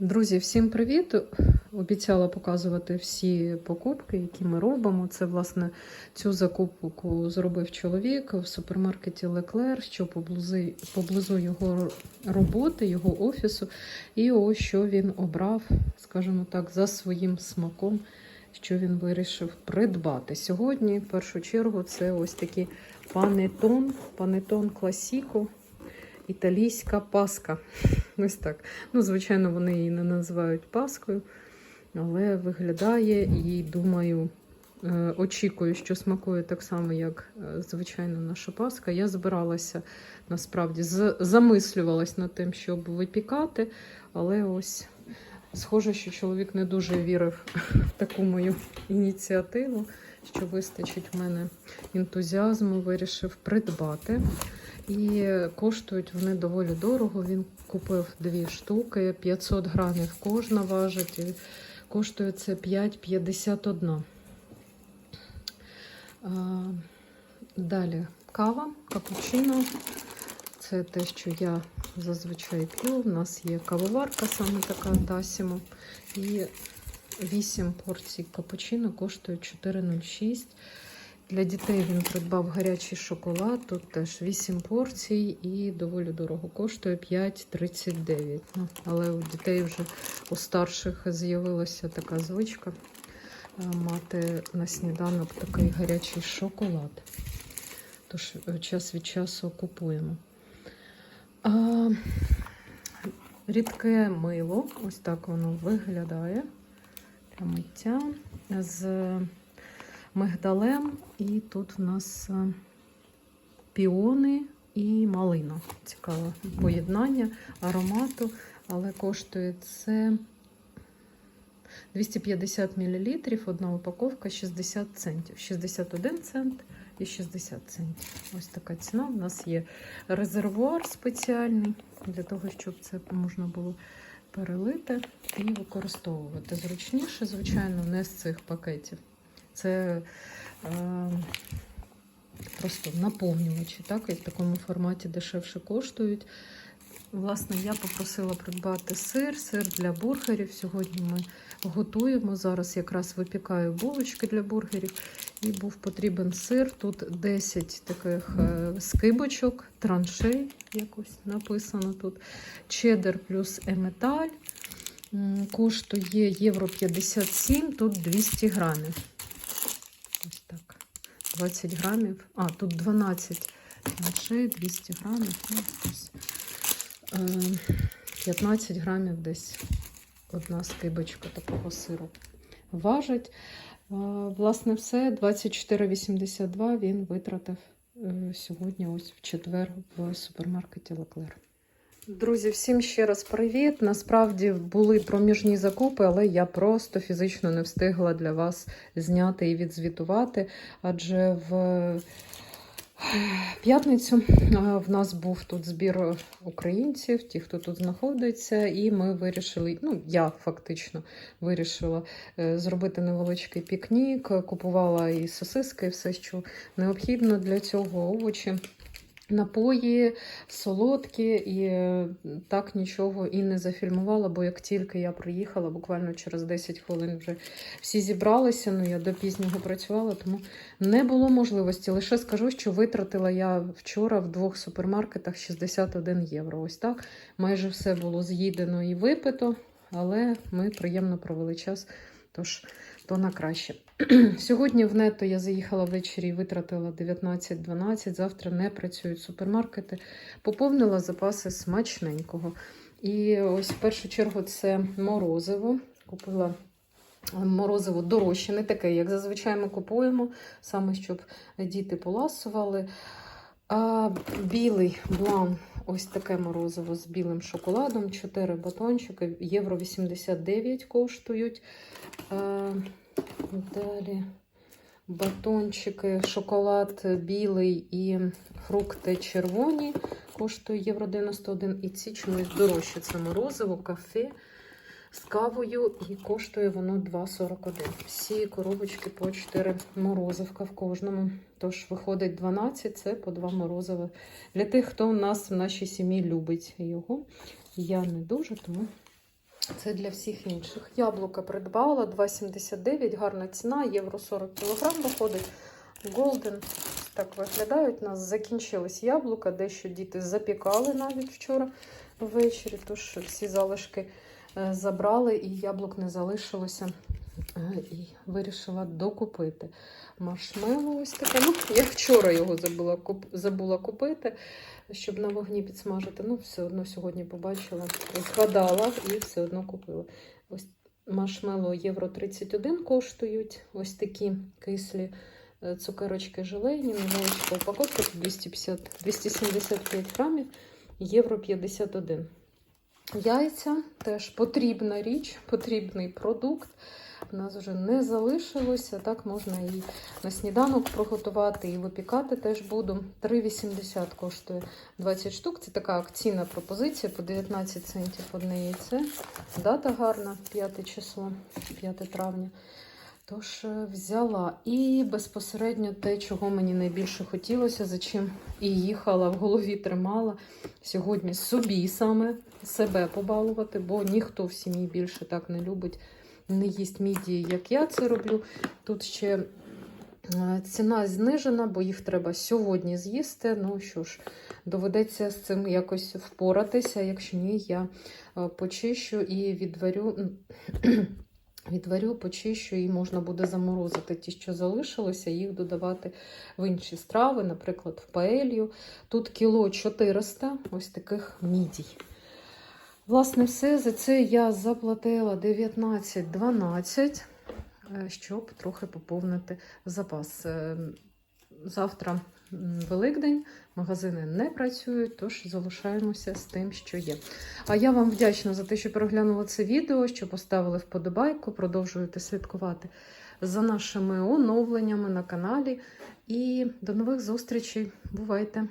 Друзі, всім привіт! Обіцяла показувати всі покупки, які ми робимо. Це, власне, цю закупку зробив чоловік в супермаркеті Леклер, що поблизу, поблизу його роботи, його офісу. І ось що він обрав, скажімо так, за своїм смаком, що він вирішив придбати. Сьогодні, в першу чергу, це ось такі панетон, панетон класіко. Італійська паска. Ось так. Ну, звичайно, вони її не називають паскою, але виглядає і думаю, е, очікую, що смакує так само, як е, звичайно наша паска. Я збиралася насправді, замислювалась над тим, щоб випікати, але ось схоже, що чоловік не дуже вірив в таку мою ініціативу, що вистачить в мене ентузіазму, вирішив придбати. І коштують вони доволі дорого. Він купив дві штуки, 500 грамів кожна важить. І коштує це 5,51. Далі кава, капучино. Це те, що я зазвичай п'ю. У нас є кавоварка, саме така Тасімо. І 8 порцій капучино коштує 4,06. Для дітей він придбав гарячий шоколад. Тут теж 8 порцій і доволі дорого коштує 5,39. Ну, але у дітей вже у старших з'явилася така звичка е, мати на сніданок такий гарячий шоколад. Тож е, час від часу купуємо. А, рідке мило, ось так воно виглядає для миття. З мигдалем, і тут в нас е, піони і малина. Цікаве поєднання аромату, але коштує це 250 мл, одна упаковка 60 центів. 61 цент і 60 центів. Ось така ціна. У нас є резервуар спеціальний для того, щоб це можна було перелити і використовувати. Зручніше, звичайно, не з цих пакетів. Це е, просто наповнювачі, так, і в такому форматі дешевше коштують. Власне, я попросила придбати сир, сир для бургерів. Сьогодні ми готуємо. Зараз якраз випікаю булочки для бургерів. І був потрібен сир. Тут 10 таких е, скибочок, траншей, якось написано тут. Чеддер плюс еметаль. Коштує євро 57, тут 200 грамів. Ось так. 20 грамів. А, тут 12 траншей, 200 грамів. Ну, ось. Е, 15 грамів десь одна скибочка такого сиру важить. Власне, все. 24,82 він витратив е, сьогодні, ось в четвер, в супермаркеті Леклер. Друзі, всім ще раз привіт. Насправді були проміжні закупи, але я просто фізично не встигла для вас зняти і відзвітувати. Адже в п'ятницю в нас був тут збір українців, ті, хто тут знаходиться, і ми вирішили, ну я фактично вирішила е, зробити невеличкий пікнік, купувала і сосиски, і все, що необхідно для цього, овочі. Напої солодкі, і е, так нічого і не зафільмувала, бо як тільки я приїхала, буквально через 10 хвилин вже всі зібралися. Ну я до пізнього працювала, тому не було можливості. Лише скажу, що витратила я вчора в двох супермаркетах 61 євро. Ось так. Майже все було з'їдено і випито, але ми приємно провели час. Тож то на краще. Сьогодні в нето я заїхала ввечері і витратила 19-12. Завтра не працюють супермаркети. Поповнила запаси смачненького. І ось в першу чергу це морозиво. Купила морозиво дорожче, не таке, як зазвичай ми купуємо, саме щоб діти поласували. А білий блан, ось таке морозиво з білим шоколадом, 4 батончики, євро 89 коштують. А, далі батончики, шоколад білий і фрукти червоні, коштує євро 91. І ці чомусь дорожче. Це морозиво, кафе з кавою, і коштує воно 2,41. Всі коробочки по 4 морозивка в кожному. Тож виходить 12, це по 2 морозива. Для тих, хто у нас в нашій сім'ї любить його. Я не дуже, тому Це для всіх інших. Яблука придбала 2,79, гарна ціна, євро 40 кг виходить. Голден так виглядають. У нас закінчились яблука, дещо діти запікали навіть вчора ввечері, тож всі залишки забрали і яблук не залишилося. Е, І вирішила докупити. Маршмеллоу ось таке. Ну, я вчора його забула, куп... забула купити, щоб на вогні підсмажити. Ну, все одно сьогодні побачила, згадала і все одно купила. Ось маршмеллоу євро 31 коштують. Ось такі кислі е, цукерочки желейні, невеличка упаковка, тут 250, 275 грамів, євро 51. Яйця теж потрібна річ, потрібний продукт. У нас вже не залишилося. Так можна і на сніданок приготувати, і випікати теж буду. 3,80 коштує 20 штук. Це така акційна пропозиція по 19 центів одне яйце. Дата гарна, 5 число, 5 травня. Тож е, взяла і безпосередньо те, чого мені найбільше хотілося, за чим і їхала в голові тримала. Сьогодні собі саме себе побалувати, бо ніхто в сім'ї більше так не любить, не їсть мідії, як я це роблю. Тут ще е, ціна знижена, бо їх треба сьогодні з'їсти. Ну що ж, доведеться з цим якось впоратися. Якщо ні, я е, почищу і відварю. Відварю, почищу і можна буде заморозити ті, що залишилося, їх додавати в інші страви, наприклад, в паелью. Тут кіло 400 ось таких мідій. Власне, все. За це я заплатила 19-12, е, щоб трохи поповнити запас. Е, Завтра Великдень, магазини не працюють, тож залишаємося з тим, що є. А я вам вдячна за те, що переглянули це відео, що поставили вподобайку, продовжуєте слідкувати за нашими оновленнями на каналі. І до нових зустрічей. Бувайте!